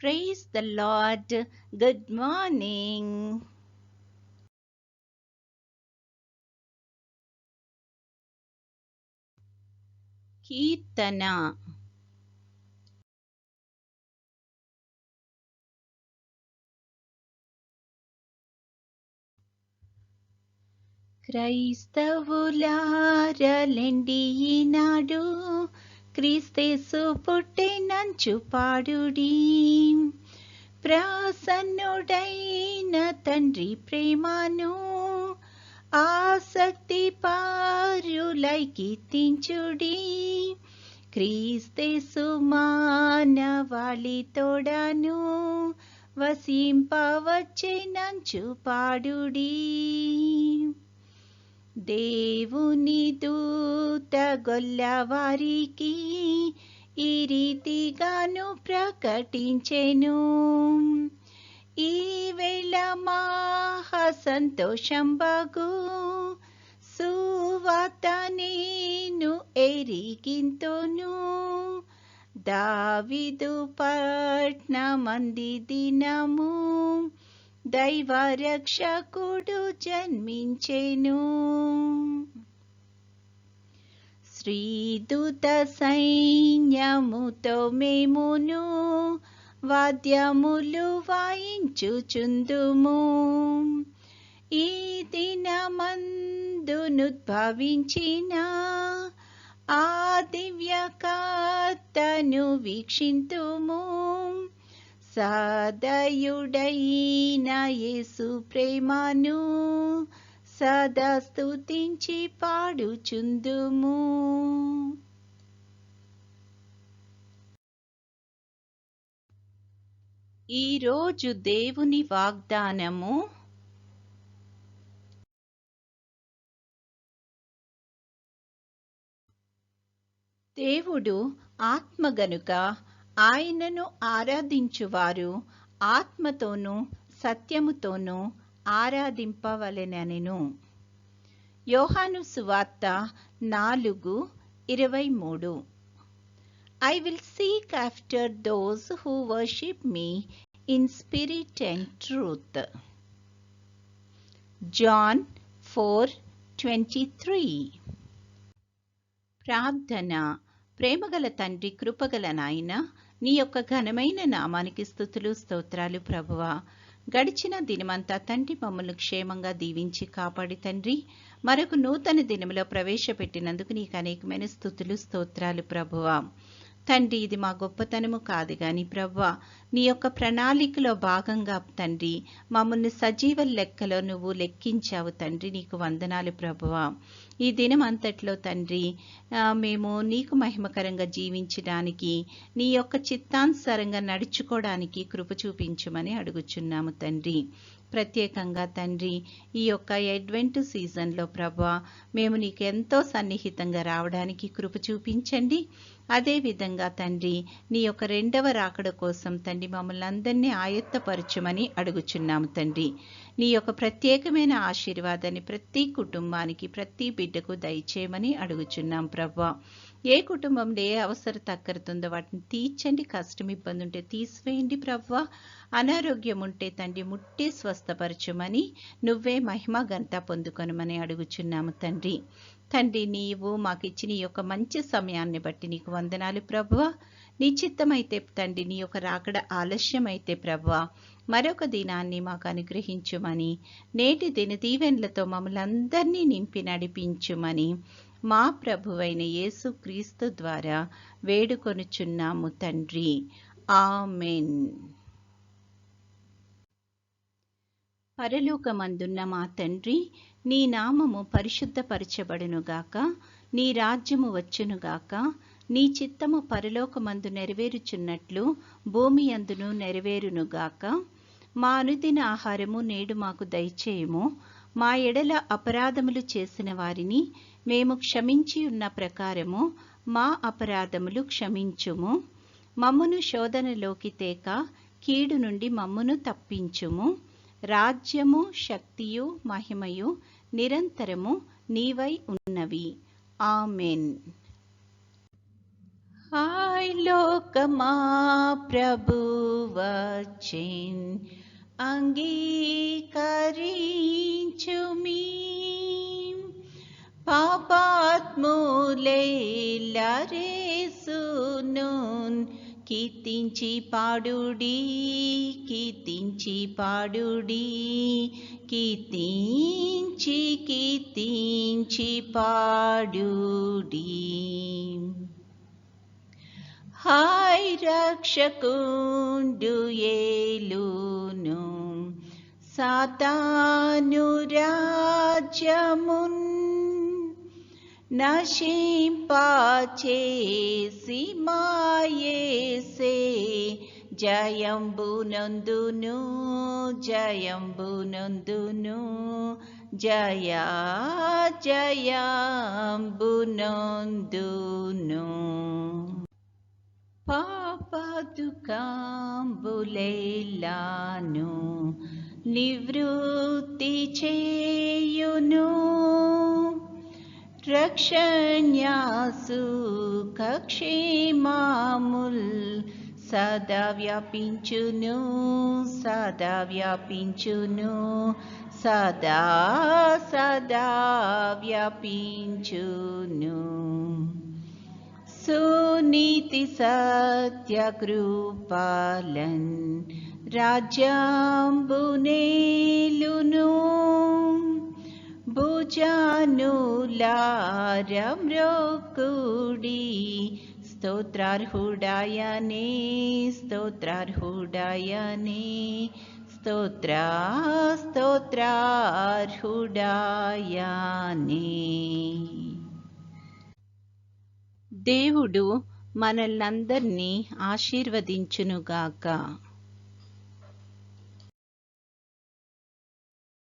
Praise the Lord. Good morning. కీర్తన క్రైస్తవులారలెండి ఈనాడు క్రీస్తేసు పుట్టినంచు పాడుడి. ప్రసన్నుడైన తండ్రి ప్రేమను ఆసక్తి పారులై కీర్తించుడి క్రీస్తేసు మానవాళి తోడను వసింపవచ్చినంచు పాడుడీ. దేవుని దూత గొల్లవారికి ఈ రీతిగాను ప్రకటించెను. ఈ వేళ మహా సంతోషం బగు సువాత నేను ఎరిగింతును. దావిదు పట్నమంది దినము దైవ రక్షకుడు జన్మించెను శ్రీదూత సైన్యముతో మేమును వాద్యములు వాయించుచుందుము. ఈ దినమందునుద్భవించిన ఆ దివ్యకర్తను వీక్షింతుము. సదయుడైన యేసు ప్రేమను సదా స్తుతించి పాడుచుందుము. ఈరోజు దేవుని వాగ్దానము దేవుడు ఆత్మ గనుక ఆయనను ఆరాధించువారు ఆత్మతోనూ సత్యముతోనూ ఆరాధింపవలెనెను. యోహాను సువార్త నాలుగు ఇరవై మూడు. I will seek after those who worship me in spirit and truth John four twenty three ప్రార్థన. ప్రేమగల తండ్రి కృపగల నాయన నీ యొక్క ఘనమైన నామానికి స్థుతులు స్తోత్రాలు ప్రభువా. గడిచిన దినమంతా తండ్రి మమ్మల్ని క్షేమంగా దీవించి కాపాడి తండ్రి. మరొక నూతన దినములో ప్రవేశపెట్టినందుకు నీకు అనేకమైన స్థుతులు స్తోత్రాలు ప్రభువా. తండ్రి ఇది మా గొప్పతనము కాదు గాని ప్రవ్వా నీ యొక్క ప్రణాళికలో భాగంగా తండ్రి మమ్మల్ని సజీవ లెక్కలో నువ్వు లెక్కించావు తండ్రి నీకు వందనాలు ప్రభువా ఈ దినం అంతట్లో తండ్రి మేము నీకు మహిమకరంగా జీవించడానికి నీ యొక్క చిత్తానుసారంగా నడుచుకోవడానికి కృప చూపించమని అడుగుచున్నాము తండ్రి. ప్రత్యేకంగా తండ్రి ఈ యొక్క అడ్వెంట్ సీజన్లో ప్రభా మేము నీకు ఎంతో సన్నిహితంగా రావడానికి కృప చూపించండి. అదేవిధంగా తండ్రి నీ యొక్క రెండవ రాకడ కోసం తండ్రి మమ్మల్ని అందరినీ ఆయత్తపరచమని అడుగుచున్నాము తండ్రి. నీ యొక్క ప్రత్యేకమైన ఆశీర్వాదాన్ని ప్రతి కుటుంబానికి ప్రతి బిడ్డకు దయచేయమని అడుగుచున్నాం ప్రభా ఏ కుటుంబంలో ఏ అవసరం తక్కరుతుందో వాటిని తీర్చండి కష్టం ఇబ్బంది ఉంటే తీసివేయండి ప్రవ్వా. అనారోగ్యం ఉంటే తండ్రి ముట్టి స్వస్థపరచుమని నువ్వే మహిమ గంత పొందుకొనమని అడుగుచున్నాము తండ్రి. తండ్రి నీవు మాకు ఇచ్చిన ఈ యొక్క మంచి సమయాన్ని బట్టి నీకు వందనాలు ప్రభువ నిశ్చిత్తమైతే తండ్రి నీ యొక్క రాకడ ఆలస్యమైతే ప్రభువ మరొక దినాన్ని మాకు అనుగ్రహించుమని నేటి దిన దీవెన్లతో మమ్మల్ని అందరినీ నింపి నడిపించుమని మా ప్రభువైన యేసు క్రీస్తు ద్వారా వేడుకొనుచున్నాము తండ్రి. ఆమెన్. పరలోకమందున్న మా తండ్రి నీ నామము పరిశుద్ధపరచబడునుగాక నీ రాజ్యము వచ్చునుగాక నీ చిత్తము పరలోకమందు నెరవేరుచున్నట్లు భూమి అందును నెరవేరునుగాక మా అనుదిన ఆహారము నేడు మాకు దయచేయము. మా ఎడల అపరాధములు చేసిన వారిని మేము క్షమించి ఉన్న ప్రకారము మా అపరాధములు క్షమించుము. మమ్మును శోధనలోకి తేక కీడు నుండి మమ్మును తప్పించుము. రాజ్యము శక్తియు మహిమయు నిరంతరము నీవై ఉన్నవి. ఆమెన్. హాయ్ లోకమా ప్రభు వచ్చిన్ అంగీకరించుమి. పాపాత్ములేలరేసునున్ కీర్తించి పాడుడి కీర్తించి పాడుడి. కీర్తించి కీర్తించి పాడుడి. हाय रक्षकुण्डुयेलूनु नु सानुराजमुन् नशीं पाचे सीमायसे जयं बु नोन्दु जया जयाम्बु జయా జయంబునందును పాపదుకాంబులేలాను నివృత్తి చేయును రక్షణ్యాసు కక్షేమాముల్ సదా వ్యాపించును సదా వ్యాపించును సదా సదా వ్యాపించును సునీతి సత్య కృపాలన్ రాజ్యాంబునేలును భుజానులారమ్రోకుడి స్తోత్రార్హుడాయనే స్తోత్రార్హుడాయనే స్తోత్ర స్తోత్రార్హుడాయనే దేవుడు మనల్నందరినీ ఆశీర్వదించునుగాక.